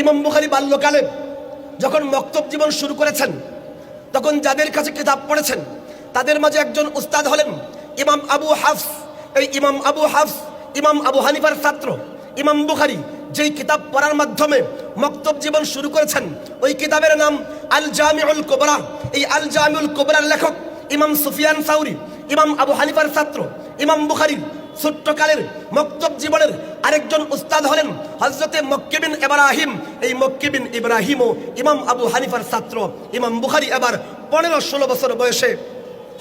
ইমাম বুখারি বাল্যকালে যখন মক্তব জীবন শুরু করেছেন, তখন যাদের কাছে কিতাব পড়েছেন, তাদের মাঝে একজন উস্তাদ হলেন ইমাম আবু হাফস। এই ইমাম আবু হাফস, ইমাম আবু হানিফার ছাত্র, ইমাম বুখারি যেই কিতাব পড়ার মাধ্যমে মক্তব জীবন শুরু করেছেন, ওই কিতাবের নাম আল জামিউল কোবরা। এই আল জামিউল কোবরার লেখক ইমাম সুফিয়ান সাউরি, ইমাম আবু হানিফার ছাত্র, ইমাম বুখারির ছোট্টকালের মক্তব জীবনের আরেকজন উস্তাদ হলেন হজরতে মক্কিবিন ইব্রাহিম। এই মক্কিবিন ইব্রাহিমও ইমাম আবু হানিফার ছাত্র। ইমাম বুখারি এবার পনেরো ষোলো বছর বয়সে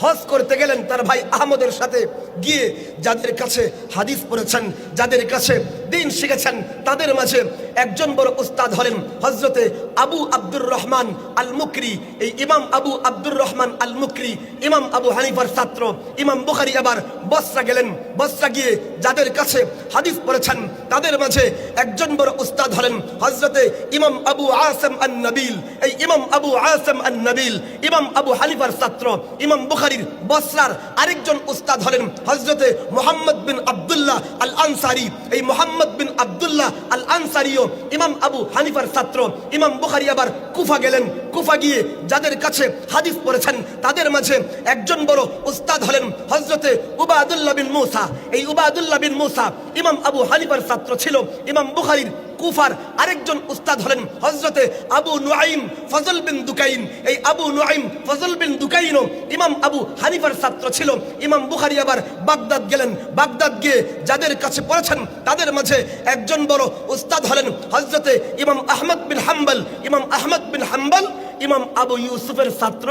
হজ করতে গেলেন তার ভাই আহমদের সাথে। গিয়ে যাদের কাছে হাদিস পড়েছেন, যাদের কাছে দিন শিখেছেন, তাদের মাঝে একজন বড় উস্তাদ হলেন হজরতে আবু আব্দুর রহমান আল মুকরি এই ইমাম আবু আব্দুর রহমান আল মুকরি ইমাম আবু হানিফার ছাত্র, ইমাম বুখারি আবার বসরা গেলেন। বসরা গিয়ে যাদের কাছে হাদিস পড়েছেন, তাদের মাঝে একজন বড় উস্তাদ হলেন হজরতে ইমাম আবু আসেম আন নবিল এই ইমাম আবু আসেম আন নবিল ইমাম আবু হানিফার ছাত্র, ইমাম বুখারির বসরার আরেকজন উস্তাদ হলেন হজরতে মোহাম্মদ বিন আব্দুল্লাহ আল আনসারি এই মোহাম্মদ বিন আব্দুল্লাহ আল আনসারিও ইমাম আবু হানিফার ছাত্র। ইমাম বুখারি আবার কুফা গেলেন। কুফা গিয়ে যাদের কাছে হাদিস পড়েছেন, তাদের মাঝে একজন বড় উস্তাদ হলেন হজরতে উবাদুল্লাহ বিন মুসা। এই উবাদুল্লাহ বিন মুসা ইমাম আবু হানিফার ছাত্র ছিল, ইমাম বুখারির কুফার আরেকজন উস্তাদ হলেন হজরতে Abu Nuaim Fazl bin Dukain. এই আবু নুআইম ফজল বিন দুকাইনও ইমাম আবু হানিফার ছাত্র ছিল, ইমাম বুখারি আবার বাগদাদ গেলেন। বাগদাদ গিয়ে যাদের কাছে পড়েছেন, তাদের মাঝে একজন বড় উস্তাদ হলেন হজরতে ইমাম আহমদ বিন হাম্বল। ইমাম আহমদ বিন হাম্বল ইমাম আবু ইউসুফের ছাত্র,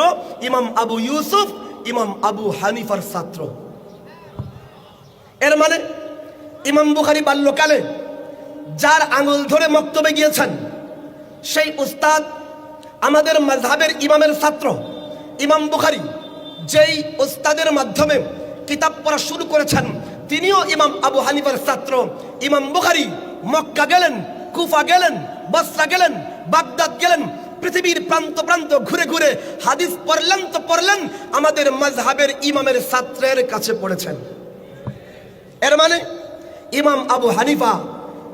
ইমাম আবু ইউসুফ, ইমাম আবু হানিফার ছাত্র। এর মানে ইমাম বুখারি বাল্যকালে যার আঙুল ধরে মক্তবে গিয়েছেন, সেই উস্তাদ আমাদের মাঝহাবের ইমামের ছাত্র, ইমাম বুখারি, যেই উস্তাদের মাধ্যমে কিতাব পড়া শুরু করেছেন, তিনিও ইমাম আবু হানিফার ছাত্র। ইমাম বুখারি মক্কা গেলেন, কুফা গেলেন, বসরা গেলেন, বাগদাদ গেলেন পৃথিবীর প্রান্ত প্রান্ত ঘুরে ঘুরে, হাদিস পড়লেন তো পড়লেন, আমাদের মাঝহাবের ইমামের ছাত্রের কাছে পড়েছেন। এর মানে ইমাম আবু হানিফা,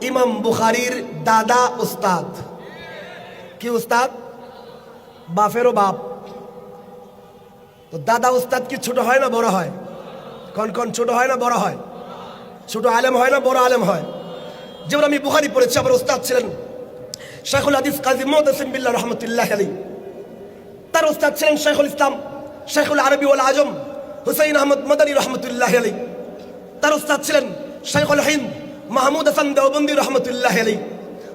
ইমাম বুখারির দাদা উস্তাদ। কি উস্তাদ? বাপেরও বাপ। তো দাদা উস্তাদ কি ছোট হয় না বড় হয়? কন কন, ছোট হয় না বড় হয়? ছোট আলেম হয় না বড় আলেম হয়? যেমন আমি বুখারি পড়েছি, আমার উস্তাদ ছিলেন শেখুল হাদিস কাজী মোহাম্মদ বিল্লাহ রহমতুল্লাহ আলী তার উস্তাদ ছিলেন শেখুল ইসলাম শেখুল আরবি ওয়াল আজম, হুসাইন আহমদ মদানী রহমতুল্লাহ আলী তার উস্তাদ ছিলেন শেখুল হিন্দ মাহমুদ হাসান দেওবন্দি রহমতুল্লাহ আলী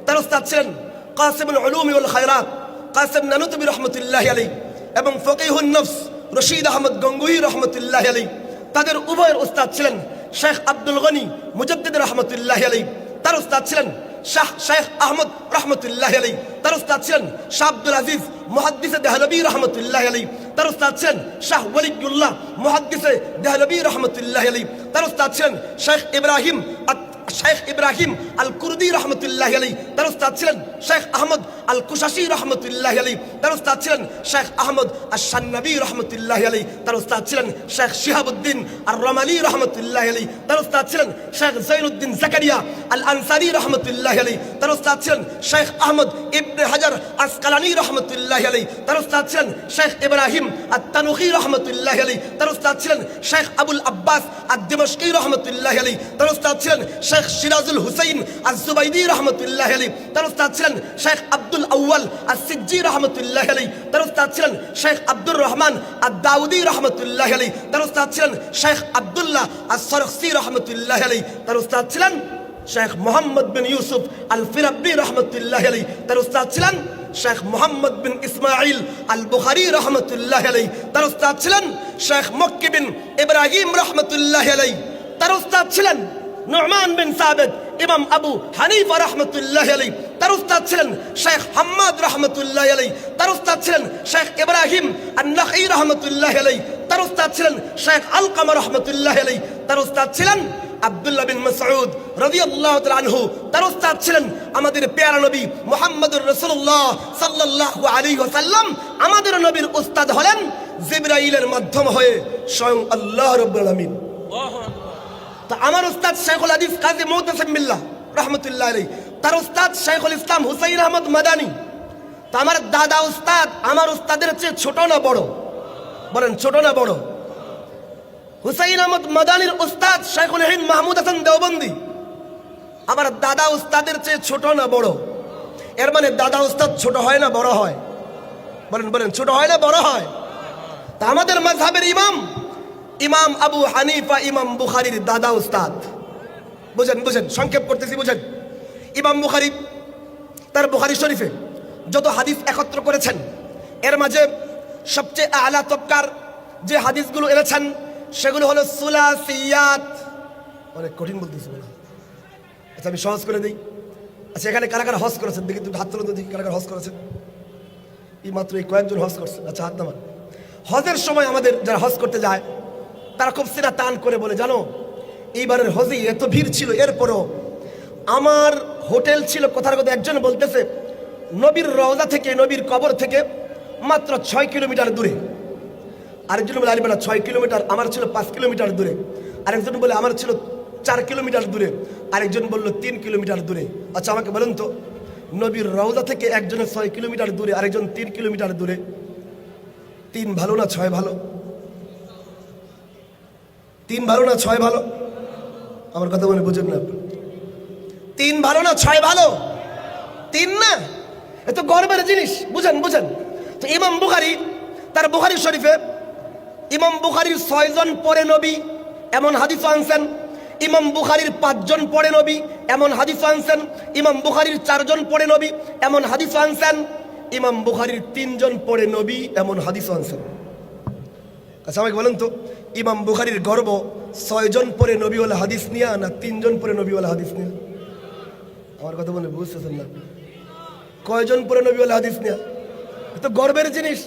তার উস্তাদ ছিলেন কাসিমুল উলুম ওয়াল খায়রাত, কাসিম নানুতবি রহমতুল্লাহ আলী এবং ফকিহুন নফস রশিদ আহমদ গঙ্গুই রহমতুল্লাহ আলী তাদের উভয়ের উস্তাদ ছিলেন শেখ আব্দুল গনি মুজদ্দিদ রহমতুল্লাহ আলী তার উস্তাদ ছিলেন শাহ শেখ আহমদ রহমতুল্লাহ আলী তার উস্তাদ ছিলেন শাহ আব্দুল আজিজ, মহাদ্দিসে দেহলবী রহমতুল্লাহ আলী তার উস্তাদ ছিলেন শাহ ওয়ালিকুল্লাহ মহাদ্দিসে দেহলবী রহমতুল্লাহ আলী তার উস্তাদ ছিলেন শেখ ইব্রাহিম শেখ ইব্রাহিম আল কুরদি রহমতুল্লাহ আলী তার উস্তাদ ছিলেন শেখ আহমদ আল কুশাসি রহমতুল্লাহ আলী তার উস্তাদ ছিলেন শেখ আহমদ আশান্নবী রহমতুল্লাহ আলী তার উস্তাদ ছিলেন শেখ শিহাবুদ্দিন আর রমালি রহমতুল্লাহ আলী তার উস্তাদ ছিলেন শেখ জৈনুদ্দিন জাকারিয়া আল আনসারি রহমতুল্লাহ আলী তার উস্তাদ ছিলেন শেখ আহমদ ইবনে হাজার আসকালানি রহমতুল্লাহ আলী তার উস্তাদ ছিলেন শেখ ইব্রাহিম আত্তানুখি রহমতুল্লাহ আলী তার উস্তাদ ছিলেন শেখ আবুল আব্বাস আদ-দিমশকি রহমতুল্লাহ আলী তার উস্তাদ ছিলেন শেখ সিরাজুল হুসাইন আজ-জুবাইদি রহমতুল্লাহ আলী তার উস্তাদ ছিলেন শেখ আব্দুল আউয়াল as-সিজ্জি রহমতুল্লাহ আলী তার উস্তাদ ছিলেন শেখ আব্দুর রহমান আদ-দাউদি রহমতুল্লাহ আলী তার উস্তাদ ছিলেন শেখ আব্দুল্লাহ as-সরখসি রহমতুল্লাহ আলী তার উস্তাদ ছিলেন শেখ মোহাম্মদ বিন ইউসুফ আল ফিরাব্বি রহমতুল্লাহ আলী তার উস্তাদ ছিলেন শেখ মোহাম্মদ বিন ইসমাইল আল বুখারি রহমতুল্লাহ আলী তার উস্তাদ ছিলেন শেখ মক্কি বিন ইব্রাহিম রহমতুল্লাহ আলী তার উস্তাদ ছিলেন নুরমান বিন সাবেদ, ইমাম আবু হানিফা রহমতুল্লাহ আলী তার উস্তাদ ছিলেন শেখ হাম্মাদ রহমতুল্লাহ আলী তার উস্তাদ ছিলেন শেখ ইব্রাহিম আন্নাকি রহমতুল্লাহ আলী তার উস্তাদ ছিলেন শেখ আলকামা রহমতুল্লাহ আলী তার উস্তাদ ছিলেন আব্দুল্লাহ বিন মাসউদ রাদিয়াল্লাহু তাআলা আনহু। তার উস্তাদ ছিলেন আমাদের প্যারা নবী মুহাম্মদুর রাসূলুল্লাহ সাল্লাল্লাহু আলাইহি ওয়াসাল্লাম। আমাদের নবীর উস্তাদ হলেন জিবরাইলের মাধ্যম হয়ে স্বয়ং আল্লাহ রাব্বুল আলামিন। তা আমার উস্তাদ শেখুল হাদিস কাজী মুহতাসিম বিল্লাহ রহমতুল্লাহ আলাইহি। তার উস্তাদ শেখুল ইসলাম হুসাইন আহমদ মাদানি। তা আমার দাদা উস্তাদ, আমার উস্তাদের চেয়ে ছোট না বড়? বলেন, ছোট না বড়? হুসাইন আহমদ মাদানির উস্তাদ শেখুল হিন্দ মাহমুদ হাসান দেওবন্দি। আমার দাদা উস্তাদের চেয়ে ছোট না বড়? এর মানে দাদা উস্তাদ ছোট হয় না বড় হয়? বলেন বলেন, ছোট হয় না বড় হয়? তা আমাদের মাযহাবের ইমাম ইমাম আবু হানিফা, ইমাম বুখারীর দাদা উস্তাদ। বুঝেন বুঝেন, সংক্ষেপ করতেছি, বুঝেন। ইমাম বুখারী তার বুখারি শরীফে যত হাদিস একত্র করেছেন, এর মাঝে সবচেয়ে আলা তবকার যে হাদিসগুলো এনেছেন, সেগুলো হলো সুলাসিয়াত। অনেক কঠিন বলতেছি, বলা। আচ্ছা আমি সহজ করে দিই। আচ্ছা এখানে কারা কারা হজ করেছেন? দেখি হাত তুলে দেখি কারা কারা হজ করেছেন। এই মাত্র এই কয়েকজন হজ করছে আচ্ছা হাত নামান। হজের সময় আমাদের যারা হজ করতে যায় তারা খুব সিনা টান করে বলে, জানো, এইবারের হজি এত ভিড় ছিল, এরপরও আমার হোটেল ছিল কথার কথা একজন বলতেছে, নবীর রওজা থেকে, নবীর কবর থেকে মাত্র ছয় কিলোমিটার দূরে। আরেকজন বলে, আরে ছয় কিলোমিটার আমার ছিল পাঁচ কিলোমিটার দূরে। আরেকজন বলে, আমার ছিল চার কিলোমিটার দূরে। আরেকজন বলল, তিন কিলোমিটার দূরে। আচ্ছা আমাকে বলুন তো, নবীর রওজা থেকে একজনের ছয় কিলোমিটার দূরে, আরেকজন তিন কিলোমিটার দূরে। তিন ভালো না ছয় ভালো? তিন ভালো না ছয় ভালো? আমার কথা বলে বুঝেন না তিন ভালো না ছয় ভালো? তিন না? এ তো গর্বের জিনিস, বুঝেন বুঝেন। তো ইমাম বুখারি, তার বুখারি শরীফে ইমাম বুখারির ছয়জন পরে নবী এমন হাদিস আনছেন। ইমাম বুখারির পাঁচজন পড়ে নবী এমন হাদিস আনছেন। ইমাম বুখারির চারজন পড়ে নবী এমন হাদিস আনছেন। ইমাম বুখারির তিনজন পড়ে নবী এমন হাদিস আনছেন। আচ্ছা আমাকে বলেন তো, ইমাম বুখারির গর্ব ছয়জন পরে নবীওয়ালা হাদিস নিয়া না তিনজন পরে নবীওয়ালা হাদিস নিয়া? আমার কথা বলে বুঝতেছেন না। কয়জন পরে নবীওয়ালা হাদিস নিয়া? তো গর্বের জিনিস।